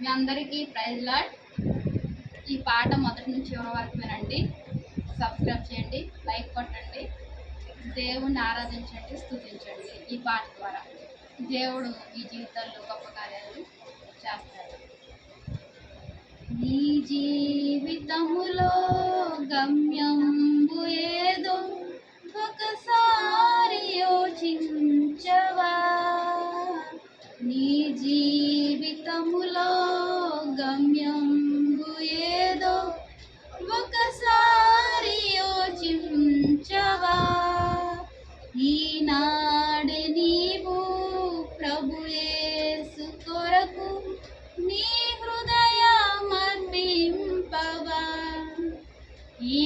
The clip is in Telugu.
మీ అందరికీ ప్రైజ్ లాట్ ఈ పాట మొదటి నుంచి చివరి వరకు వినండి సబ్స్క్రైబ్ చేయండి లైక్ కొట్టండి దేవుణ్ణి ఆరాధించండి స్థుతించండి ఈ పాట ద్వారా. దేవుడు ఈ జీవితాల్లో గొప్ప కార్యాలు చేస్తాడు. నీ జీవితములో గమ్యం ఏదో ఒకసారి యోచించవా? నీ జీ ఈనాడి నీవు ప్రభుయేసు కొరకు నీ హృదయ మర్పింపవా ఈ